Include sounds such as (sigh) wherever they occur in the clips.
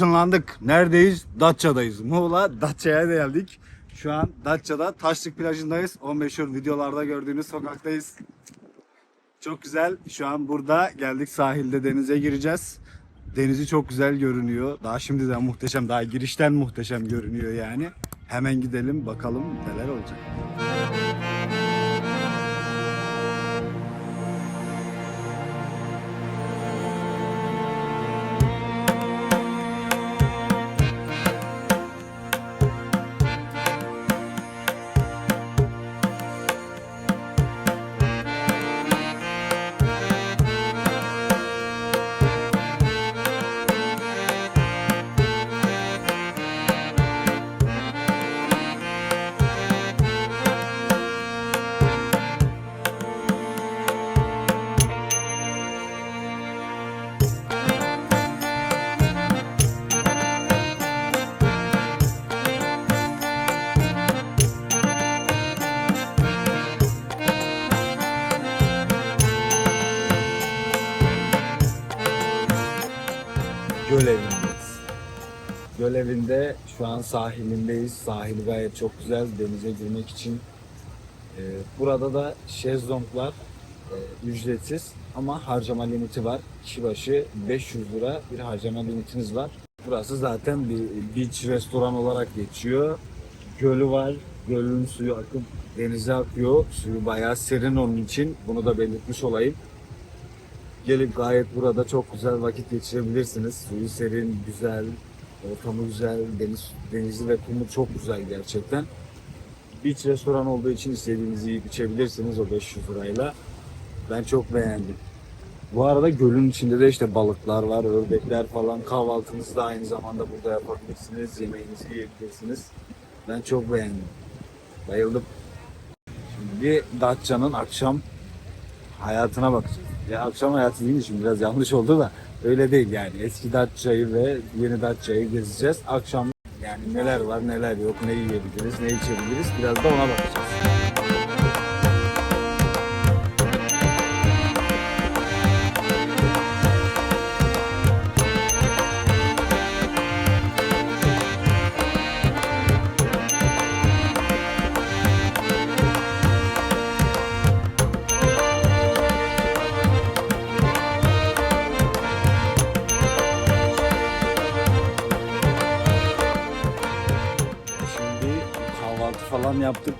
motoru. Işınlandık. Neredeyiz? Datça'dayız. Muğla Datça'ya da geldik. Şu an Datça'da Taşlık plajındayız. O meşhur videolarda gördüğünüz sokaktayız. Çok güzel. Şu an burada geldik sahilde denize gireceğiz. Denizi çok güzel görünüyor. Daha şimdiden muhteşem, daha girişten muhteşem görünüyor yani. Hemen gidelim bakalım neler olacak. Göl evindeyiz. Göl evinde şu an sahilindeyiz. Sahil gayet çok güzel denize girmek için. Ee, burada da şezlonglar e, ücretsiz ama harcama limiti var. Kişi başı 500 lira bir harcama limitiniz var. Burası zaten bir beach restoran olarak geçiyor. Gölü var. Gölün suyu akıp denize akıyor. Suyu bayağı serin onun için. Bunu da belirtmiş olayım. Gelip gayet burada çok güzel vakit geçirebilirsiniz. Suyu serin, güzel, ortamı güzel, deniz denizi ve kumu çok güzel gerçekten. Beach restoran olduğu için istediğinizi yiyip içebilirsiniz o 500 lirayla. Ben çok beğendim. Bu arada gölün içinde de işte balıklar var, ördekler falan. Kahvaltınızı da aynı zamanda burada yapabilirsiniz. Yemeğinizi yiyebilirsiniz. Ben çok beğendim. Bayıldım. Şimdi Datça'nın akşam hayatına bakacağız. Ya akşam hayatı deyince şimdi biraz yanlış oldu da öyle değil yani. Eski Datça'yı ve yeni Datça'yı gezeceğiz. Akşam yani neler var neler yok, ne yiyebiliriz, ne içebiliriz biraz da ona bakacağız.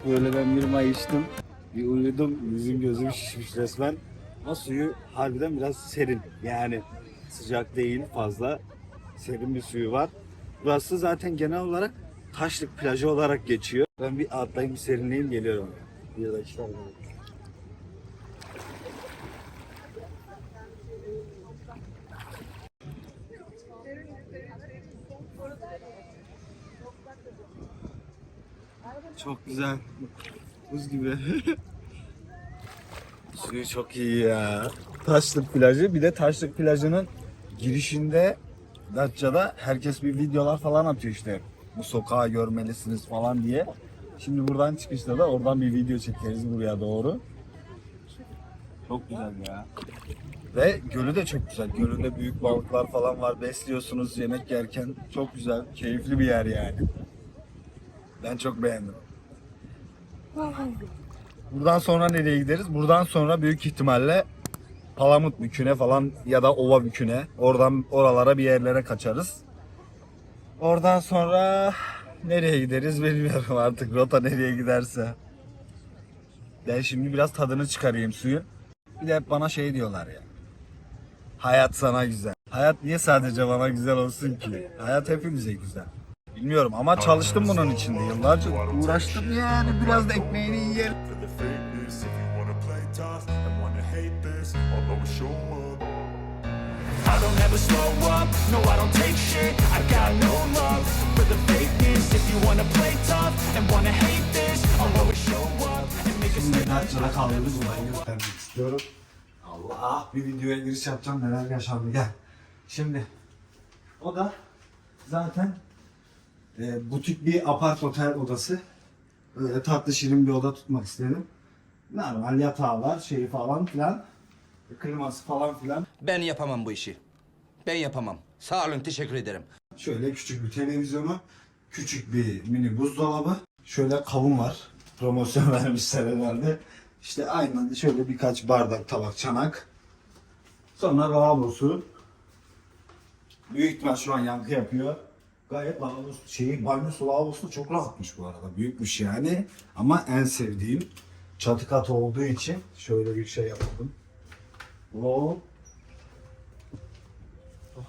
Böyle ben bir mayıştım. Bir uyudum. Yüzüm gözüm şişmiş resmen. Ama suyu harbiden biraz serin. Yani sıcak değil fazla. Serin bir suyu var. Burası zaten genel olarak taşlık plajı olarak geçiyor. Ben bir atlayayım bir serinleyeyim geliyorum. Bir dakika. Çok güzel. Buz gibi. (laughs) Suyu çok iyi ya. Taşlık plajı. Bir de Taşlık plajının girişinde Datça'da herkes bir videolar falan atıyor işte. Bu sokağı görmelisiniz falan diye. Şimdi buradan çıkışta da oradan bir video çekeriz buraya doğru. Çok güzel ya. Ve gölü de çok güzel. Gölünde büyük balıklar falan var. Besliyorsunuz yemek yerken. Çok güzel. Keyifli bir yer yani. Ben çok beğendim. Buradan sonra nereye gideriz? Buradan sonra büyük ihtimalle Palamut Bükü'ne falan ya da Ova Bükü'ne. Oradan oralara bir yerlere kaçarız. Oradan sonra nereye gideriz bilmiyorum artık rota nereye giderse. Ben şimdi biraz tadını çıkarayım suyun. Bir de hep bana şey diyorlar ya. Hayat sana güzel. Hayat niye sadece bana güzel olsun ki? Hayat hepimize güzel. Bilmiyorum ama çalıştım bunun için de yıllarca uğraştım yani biraz da ekmeğini up. I don't ever slow up, no I don't take shit I got no love for the fakeness If you wanna play tough and wanna hate this I'll always show up and make a. Allah bir videoya giriş yapacağım neler yaşandı gel. Şimdi o da zaten e, butik bir apart otel odası. Böyle tatlı şirin bir oda tutmak istedim. Normal yatağı var şeyi falan filan. Kliması falan filan. Ben yapamam bu işi. Ben yapamam. Sağ olun teşekkür ederim. Şöyle küçük bir televizyonu, küçük bir mini buzdolabı. Şöyle kavun var. Promosyon (laughs) vermişler herhalde. İşte aynen şöyle birkaç bardak, tabak, çanak. Sonra lavabosu. Büyük ihtimal şu an yankı yapıyor. Gayet lavabos şeyi, banyosu lavabosu çok rahatmış bu arada. Büyükmüş yani. Ama en sevdiğim çatı katı olduğu için şöyle bir şey yapalım. Oo.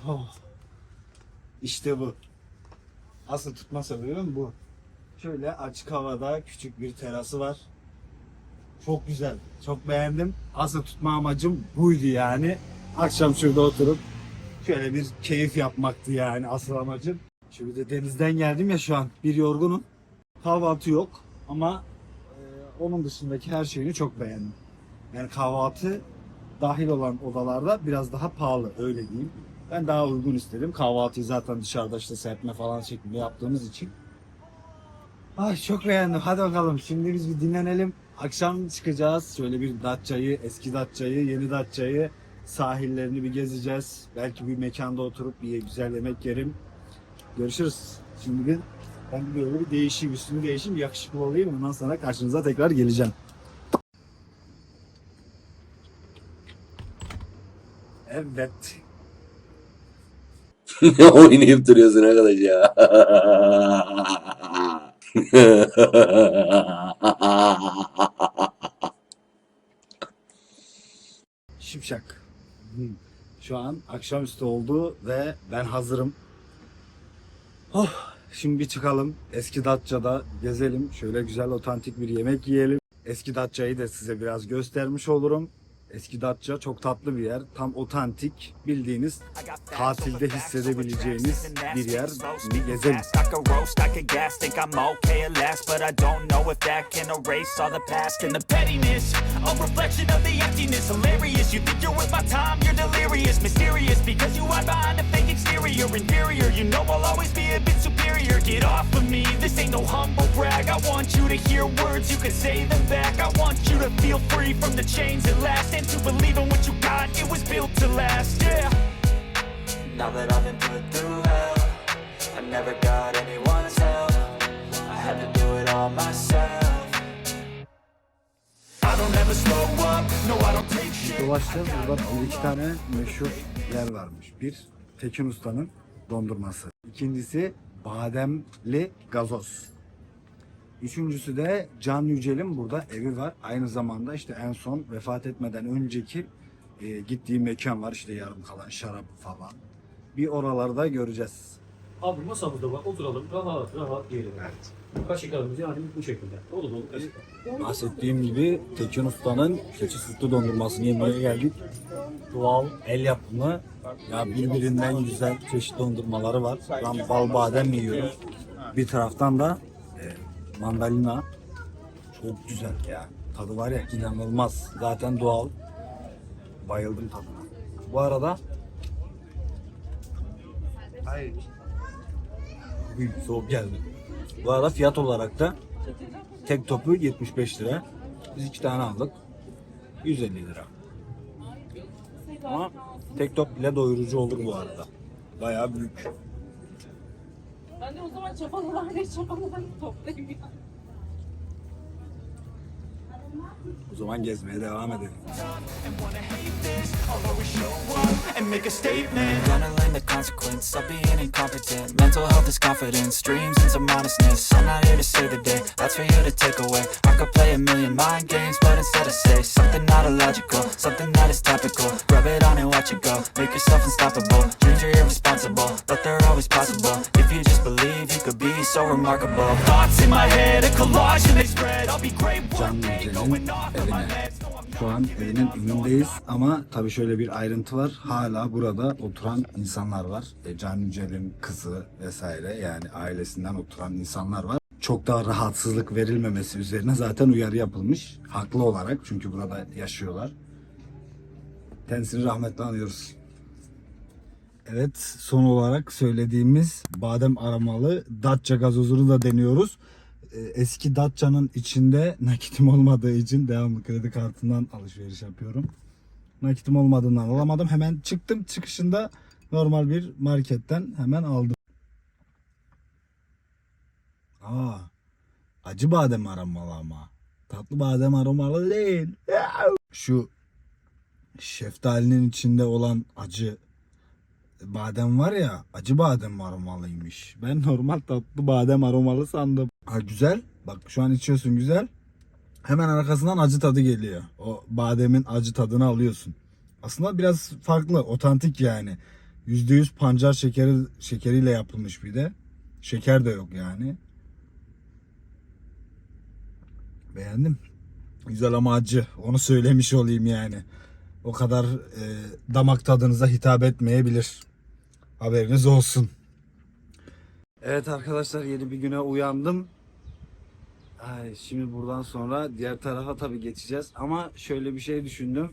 Oh. İşte bu. Asıl tutma sebebim bu. Şöyle açık havada küçük bir terası var. Çok güzel. Çok beğendim. Asıl tutma amacım buydu yani. Akşam şurada oturup şöyle bir keyif yapmaktı yani asıl amacım. Şimdi de denizden geldim ya şu an. Bir yorgunum. Kahvaltı yok ama e, onun dışındaki her şeyini çok beğendim. Yani kahvaltı dahil olan odalarda biraz daha pahalı öyle diyeyim. Ben daha uygun istedim. Kahvaltıyı zaten dışarıda işte serpme falan şeklinde yaptığımız için. Ay çok beğendim. Hadi bakalım. Şimdi biz bir dinlenelim. Akşam çıkacağız. Şöyle bir Datça'yı, eski Datça'yı, yeni Datça'yı sahillerini bir gezeceğiz. Belki bir mekanda oturup bir güzel yemek yerim. Görüşürüz. Şimdi bir ben böyle bir değişeyim, üstümü değişeyim, yakışıklı olayım. Ondan sonra karşınıza tekrar geleceğim. Evet. Ne oynayıp duruyorsun arkadaş ya? Şimşak. Şu an akşamüstü oldu ve ben hazırım. Oh, şimdi bir çıkalım. Eski Datça'da gezelim. Şöyle güzel otantik bir yemek yiyelim. Eski Datça'yı da size biraz göstermiş olurum. Eski Datça çok tatlı bir yer. Tam otantik. Bildiğiniz tatilde hissedebileceğiniz bir yer. Şimdi gezelim. At you to hear words, you can say them back I want you to feel free from the chains that last believe in what you got, it was built to last, yeah Now that I've been put through hell I never got anyone's help. I had to do it all myself. I don't ever slow up, no I don't take shit Dolaşacağız. Burada bir iki tane meşhur yer varmış. Bir, Tekin Usta'nın dondurması. İkincisi bademli gazoz. Üçüncüsü de Can Yücel'in burada evi var. Aynı zamanda işte en son vefat etmeden önceki e, gittiği mekan var. İşte yarım kalan şarap falan. Bir oralarda göreceğiz. Abi masamızda var oturalım rahat rahat yiyelim. Evet. Kaşıklarımız yani bu şekilde. Dolu dolu kaşıklar. Bahsettiğim gibi Tekin Usta'nın keçi sütlü dondurmasını yemeye geldik. Doğal, el yapımı. Ya birbirinden güzel çeşit dondurmaları var. Ben bal badem yiyorum. Bir taraftan da e, mandalina. Çok güzel ya. Tadı var ya inanılmaz. Zaten doğal. Bayıldım tadına. Bu arada Hayır. Soğuk geldi. Bu arada fiyat olarak da Tek topu 75 lira. Biz iki tane aldık. 150 lira. Ama tek top bile doyurucu olur bu arada. Bayağı büyük. Ben de o zaman çapalılarla çapalılarla toplayayım ya. O zaman gezmeye devam edelim. And make a statement. Gonna learn the consequence of being incompetent. Mental health is confidence, dreams and some honestness. I'm not here to save the day, that's for you to take away. I could play a million mind games, but instead I say something not illogical, something that is topical. Rub it on and watch it go. Make yourself unstoppable. Dreams are irresponsible, but they're remarkable. Thoughts in my head, a collage and they spread. I'll be great one day, going off of my meds. Şu an evinin önündeyiz ama tabii şöyle bir ayrıntı var. Hala burada oturan insanlar var. E, Can Yücel'in kızı vesaire yani ailesinden oturan insanlar var. Çok daha rahatsızlık verilmemesi üzerine zaten uyarı yapılmış. Haklı olarak çünkü burada yaşıyorlar. Kendisini rahmetle anıyoruz. Evet son olarak söylediğimiz badem aromalı Datça gazozunu da deniyoruz. Ee, Eski Datça'nın içinde nakitim olmadığı için devamlı kredi kartından alışveriş yapıyorum. Nakitim olmadığından alamadım. Hemen çıktım çıkışında Normal bir marketten hemen aldım. Aa, acı badem aromalı ama. Tatlı badem aromalı değil. Şu şeftalinin içinde olan acı badem var ya acı badem aromalıymış. Ben normal tatlı badem aromalı sandım. Ha güzel. Bak şu an içiyorsun güzel. Hemen arkasından acı tadı geliyor. O bademin acı tadını alıyorsun. Aslında biraz farklı, otantik yani. %100 pancar şekeri şekeriyle yapılmış bir de. Şeker de yok yani. Beğendim. Güzel ama acı. Onu söylemiş olayım yani. O kadar e, damak tadınıza hitap etmeyebilir. Haberiniz olsun. Evet arkadaşlar yeni bir güne uyandım. Ay, şimdi buradan sonra diğer tarafa tabii geçeceğiz ama şöyle bir şey düşündüm.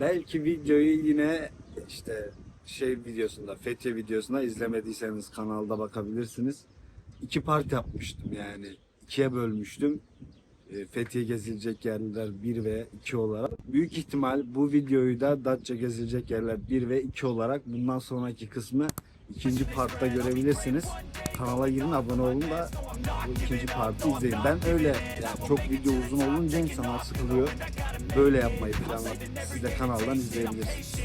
Belki videoyu yine işte şey videosunda, Fethiye videosunda izlemediyseniz kanalda bakabilirsiniz. İki part yapmıştım yani. ikiye bölmüştüm. E, Fethiye gezilecek yerler 1 ve 2 olarak. Büyük ihtimal bu videoyu da Datça gezilecek yerler 1 ve 2 olarak bundan sonraki kısmı ikinci partta görebilirsiniz. Kanala girin abone olun da bu ikinci partı izleyin. Ben öyle yani çok video uzun olunca insanlar sıkılıyor. Böyle yapmayı planladım. Siz de kanaldan izleyebilirsiniz.